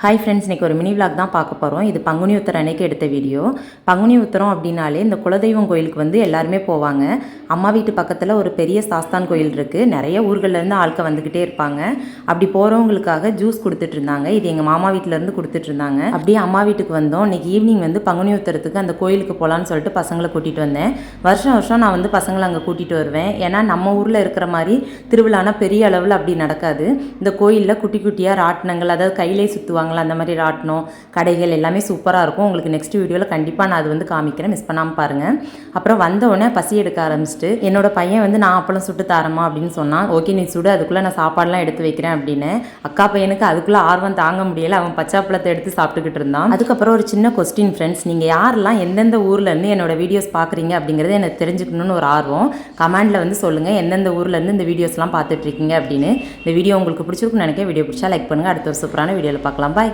Hi friends இன்றைக்கி ஒரு mini vlog தான் பார்க்க போகிறோம் இது பங்குனி உத்தரம் அன்னைக்கு எடுத்த வீடியோ பங்குனி உத்தரம் அப்படின்னாலே இந்த குலதெய்வம் கோயிலுக்கு வந்து எல்லாருமே போவாங்க. அம்மா வீட்டு பக்கத்தில் ஒரு பெரிய சாஸ்தான் கோயில் இருக்குது நிறைய ஊர்கள்லேருந்து ஆட்கள் வந்துக்கிட்டே இருப்பாங்க. அப்படி போகிறவங்களுக்காக ஜூஸ் கொடுத்துட்டு இருந்தாங்க. இது எங்கள் மாமா வீட்டிலேருந்து கொடுத்துட்டு இருந்தாங்க. அப்படியே அம்மா வீட்டுக்கு வந்தோம். இன்னைக்கு ஈவினிங் வந்து பங்குனி உத்தரத்துக்கு அந்த கோயிலுக்கு போகலான்னு சொல்லிட்டு பசங்களை கூட்டிகிட்டு வந்தேன். வருஷம் வருஷம் நான் வந்து பசங்களை அங்கே கூட்டிகிட்டு வருவேன். ஏன்னா நம்ம ஊரில் இருக்கிற மாதிரி திருவிழானா பெரிய அளவில் அப்படி நடக்காது. இந்த கோயிலில் குட்டி குட்டியாக ராட்டினங்கள் அதாவது கையிலே சுற்றுவாங்களா அந்த மாதிரி ராட்டினம் கடைகள் எல்லாமே சூப்பராக இருக்கும். உங்களுக்கு நெக்ஸ்ட் வீடியோவில் கண்டிப்பாக நான் அது வந்து காமிக்கிறேன். மிஸ் பண்ணாமல் பாருங்கள் அப்புறம் வந்த உடனே பசி எடுக்க ஆரம்பிச்சிட்டு என்னோட பையன் வந்து நான் அப்பளம் சுட்டு தரமா அப்படின்னு சொன்னான். ஓகே நீ சுடு. அதுக்குள்ளே நான் சாப்பாடுலாம் எடுத்து வைக்கிறேன் அப்படின்னு. அக்கா பையனுக்கு அதுக்குள்ளே ஆர்வம் தாங்க முடியலை. அவன் பச்சாப்பழத்தை எடுத்து சாப்பிட்டுக்கிட்டு இருந்தான். அதுக்கப்புறம் ஒரு சின்ன கொஸ்டின் ஃப்ரெண்ட்ஸ் நீங்கள் யாரெல்லாம் எந்தெந்த ஊர்லேருந்து என்னோட வீடியோஸ் பார்க்குறீங்க அப்படிங்கிறது எனக்கு தெரிஞ்சுக்கணும்னு ஒரு ஆர்வம். கமெண்டில் வந்து சொல்லுங்கள் எந்தெந்த ஊர்லேருந்து இந்த வீடியோஸ்லாம் பார்த்துட்டு இருக்கீங்க அப்படின்னு. இந்த வீடியோ உங்களுக்கு பிடிச்சிருக்குன்னு நினைக்க வீடியோ பிடிச்சா லைக் பண்ணுங்கள் அடுத்த ஒரு சூப்பரான வீடியோவில் பார்க்கலாம். বাই